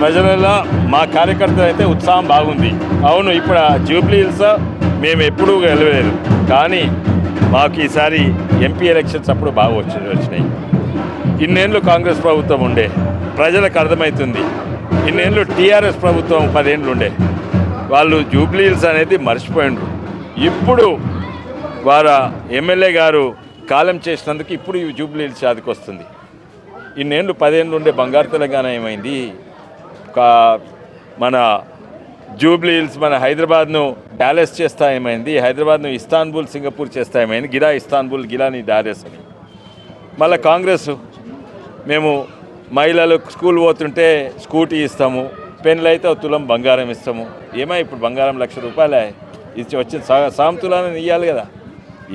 ప్రజలలో మా కార్యకర్తలు అయితే ఉత్సాహం బాగుంది. అవును ఇప్పుడు ఆ జూబ్లీ హిల్స్ మేము ఎప్పుడూ గెలవలేదు కానీ మాకు ఈసారి ఎంపీ ఎలక్షన్స్ అప్పుడు బాగా వచ్చి వచ్చినాయి. ఇన్నేళ్ళు కాంగ్రెస్ ప్రభుత్వం ఉండే ప్రజలకు అర్థమవుతుంది ఇన్నేళ్ళు టీఆర్ఎస్ ప్రభుత్వం పదేళ్ళు ఉండే. వాళ్ళు జూబ్లీ హిల్స్ అనేది మర్చిపోయిండ్రు. ఇప్పుడు వారు ఎమ్మెల్యే గారు కాలం చేసినందుకు ఇప్పుడు ఈ జూబ్లీ హిల్స్ యాదికి వస్తుంది ఇన్నేళ్ళు పదేళ్ళు ఉండే బంగారు తెలంగాణ ఏమైంది? మన జూబ్లీ హిల్స్ మన హైదరాబాద్ను డాలెస్ చేస్తా ఏమైంది హైదరాబాద్ను ఇస్తాన్బుల్ సింగపూర్ చేస్తా ఏమైంది గిరా ఇస్తాన్బుల్ గిలాని డాలెస్ అని మళ్ళీ కాంగ్రెస్ మేము మహిళలు స్కూల్ పోతుంటే స్కూటీ ఇస్తాము పెన్లు అయితే తులం బంగారం ఇస్తాము. ఏమై ఇప్పుడు బంగారం లక్ష రూపాయలే? ఇచ్చి వచ్చిన సా సామతులాన్ని ఇవ్వాలి కదా?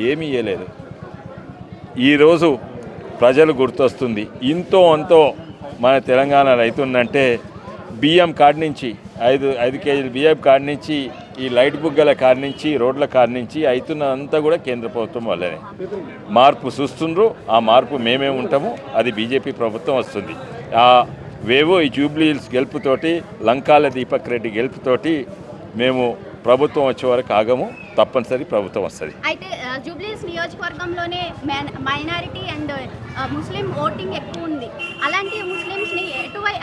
ఏమీ ఇవ్వలేదు ఈరోజు ప్రజలు గుర్తొస్తుంది ఇంతో అంతో మన తెలంగాణలో ఉందంటే బియ్యం కాడి నుంచి ఐదు ఐదు కేజీల బియ్యం కాడి నుంచి ఈ లైట్ బుగ్గల కాడి నుంచి రోడ్ల కాడి నుంచి అవుతున్నదంతా కూడా కేంద్ర ప్రభుత్వం వల్లనే. మార్పు చూస్తుండ్రు ఆ మార్పు మేమే ఉంటాము అది బీజేపీ ప్రభుత్వం వస్తుంది. ఆ వేవో ఈ జూబ్లీ హిల్స్ గెలుపుతోటి లంకాల దీపక్ రెడ్డి గెలుపుతోటి మేము ప్రభుత్వం వచ్చే వరకు ఆగము తప్పనిసరి ప్రభుత్వం వస్తుంది. అయితే జూబ్లీస్ నియోజకవర్గంలోనే మైనారిటీ అండ్ ముస్లిం ఓటింగ్ ఎక్కువ ఉంది అలాంటి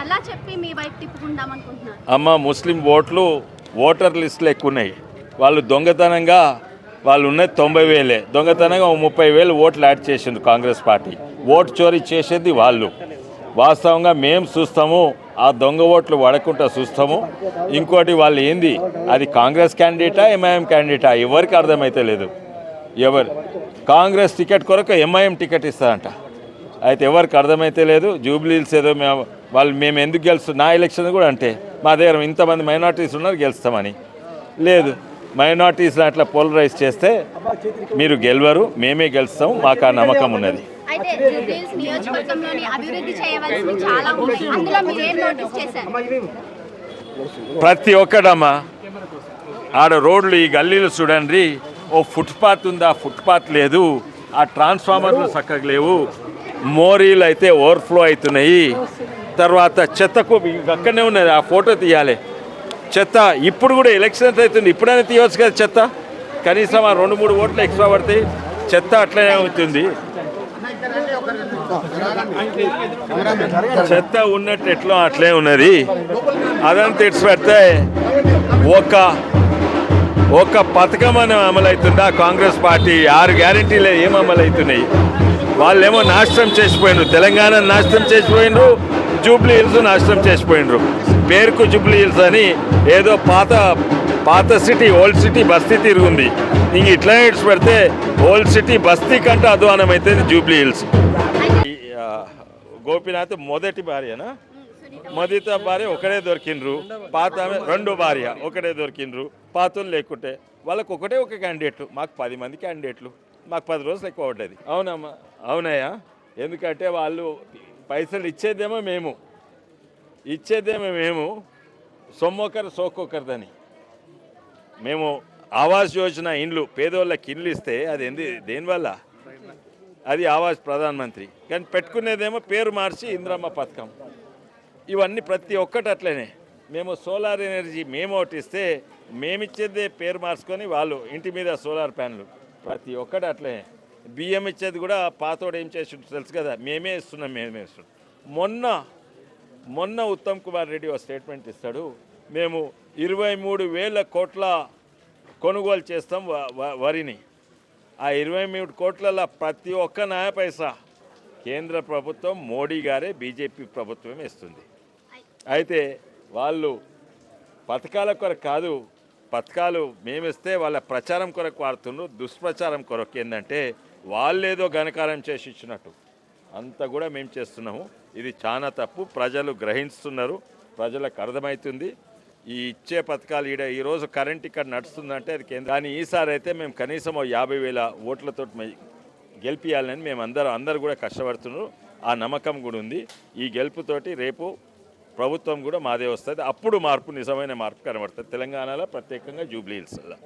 ఎలా చెప్పి మీ వైపు తిప్పుకుందాం అనుకుంటున్నారు? అమ్మ ముస్లిం ఓట్లు ఓటర్ లిస్టులు ఎక్కువ ఉన్నాయి వాళ్ళు దొంగతనంగా వాళ్ళు ఉన్నది తొంభై వేలే. దొంగతనంగా ముప్పై వేలు ఓట్లు యాడ్ చేసింది కాంగ్రెస్ పార్టీ. ఓటు చోరీ చేసేది వాళ్ళు. వాస్తవంగా మేము చూస్తాము ఆ దొంగ ఓట్లు పడకుండా చూస్తాము. ఇంకోటి వాళ్ళు ఏంది? అది కాంగ్రెస్ క్యాండిడేటా ఎంఐఎం క్యాండిడేటా? ఎవరికి అర్థమైతే లేదు. ఎవరు? కాంగ్రెస్ టికెట్ కొరకు ఎంఐఎం టికెట్ ఇస్తారంట. అయితే ఎవరికి అర్థమైతే లేదు? జూబ్లీల్స్ ఏదో మేము వాళ్ళు మేము ఎందుకు గెలుస్తాం? నా ఎలక్షన్ కూడా అంటే మా దగ్గర ఇంతమంది మైనార్టీస్ ఉన్నారు గెలుస్తామని. లేదు మైనార్టీస్ అట్లా పోలరైజ్ చేస్తే మీరు గెలవరు మేమే గెలుస్తాం మాకు ఆ నమ్మకం ఉన్నది. ప్రతి ఒక్కడమ్మా ఆడ రోడ్లు ఈ గల్లీలు చూడండి ఓ ఫుట్పాత్ ఉంది? ఆ ఫుట్పాత్ లేదు. ఆ ట్రాన్స్ఫార్మర్లు చక్కగా లేవు. మోరీలు అయితే ఓవర్ఫ్లో అవుతున్నాయి. తర్వాత చెత్తకు అక్కడనే ఉన్నది ఆ ఫోటో తీయాలి. చెత్త ఇప్పుడు కూడా ఎలక్షన్స్ అవుతుంది? ఇప్పుడైనా తీయవచ్చు కదా చెత్త? కనీసం ఆ రెండు మూడు ఓట్లు ఎక్స్ట్రా పడతాయి చెత్త అట్లనే అవుతుంది. చెత్త ఉన్నట్టు ఎట్లా అట్లే ఉన్నది? అదంతా తెచ్చి పెడితే ఒక ఒక పథకం అని అమలవుతుందా? కాంగ్రెస్ పార్టీ ఆరు గ్యారంటీలు ఏం అమలవుతున్నాయి? వాళ్ళేమో నాశనం చేసిపోయిండ్రు తెలంగాణ నాశనం చేసిపోయిండ్రు జూబ్లీ హిల్స్ నాశనం చేసిపోయినరు పేరుకు జూబ్లీ హిల్స్ అని ఏదో పాత పాత సిటీ ఓల్డ్ సిటీ బస్తీ తిరుగుంది. ఇంక ఇట్లా ఇట్స్ పెడితే ఓల్డ్ సిటీ బస్తీ కంటే అధ్వానం అయితే జూబ్లీ హిల్స్. గోపీనాథ్ మొదటి భార్యనా? మొదటి భార్య ఒకడే దొరికిండ్రు. పాత రెండో భార్య ఒకటే దొరికిండ్రు. పాతలు లేకుంటే వాళ్ళకు ఒకటే ఒక క్యాండిడేట్ మాకు పది మంది క్యాండిడేట్లు మాకు పది రోజులు ఎక్కువ పడ్డది. అవునమ్మా. అవునయ్యా. ఎందుకంటే వాళ్ళు పైసలు ఇచ్చేదేమో మేము. ఇచ్చేదేమో మేము. సొమ్మొకరు సోకొకరిదని మేము ఆవాస్ యోజన ఇండ్లు పేదోళ్ళకి ఇండ్లు ఇస్తే అది ఎందు దేనివల్ల అది ఆవాస్ ప్రధానమంత్రి. కానీ పెట్టుకునేదేమో పేరు మార్చి ఇంద్రమ్మ పథకం. ఇవన్నీ ప్రతి ఒక్కటి అట్లనే. మేము సోలార్ ఎనర్జీ మేము ఒకటి ఇస్తే మేమిచ్చేదే పేరు మార్చుకొని వాళ్ళు ఇంటి మీద సోలార్ ప్యాన్లు. ప్రతి ఒక్కటి అట్లనే. బియ్యం ఇచ్చేది కూడా పాతోడు ఏం చేసి తెలుసు కదా? మేమే ఇస్తున్నాం మేమే ఇస్తున్నాం. మొన్న మొన్న ఉత్తమ్ కుమార్ రెడ్డి ఒక స్టేట్మెంట్ ఇస్తాడు. మేము ఇరవై మూడు వేల కోట్ల కొనుగోలు చేస్తాం వ- వ- వరిని. ఆ ఇరవై మూడు కోట్లలో ప్రతి ఒక్క నాయ పైసా కేంద్ర ప్రభుత్వం మోడీ గారే బీజేపీ ప్రభుత్వం ఇస్తుంది. అయితే వాళ్ళు పథకాల కొరకు కాదు పథకాలు మేమిస్తే వాళ్ళ ప్రచారం కొరకు వాడుతున్నారు దుష్ప్రచారం కొరకు ఏంటంటే వాళ్ళేదో ఘనకారం చేసి ఇచ్చినట్టు. అంతా కూడా మేము చేస్తున్నాము. ఇది చాలా తప్పు. ప్రజలు గ్రహిస్తున్నారు. ప్రజలకు అర్థమవుతుంది ఈ ఇచ్చే పథకాలు ఈడ ఈరోజు కరెంట్ ఇక్కడ నడుస్తుందంటే అది కేంద్ర కానీ ఈసారి అయితే మేము కనీసం యాభై వేల ఓట్లతో గెలిపియాలని మేము అందరూ అందరు కూడా కష్టపడుతున్నారు. ఆ నమ్మకం కూడా ఉంది. ఈ గెలుపుతోటి రేపు ప్రభుత్వం కూడా మాదే వస్తుంది. అప్పుడు మార్పు నిజమైన మార్పు కనబడుతుంది. తెలంగాణలో ప్రత్యేకంగా జూబ్లీ హిల్స్లో.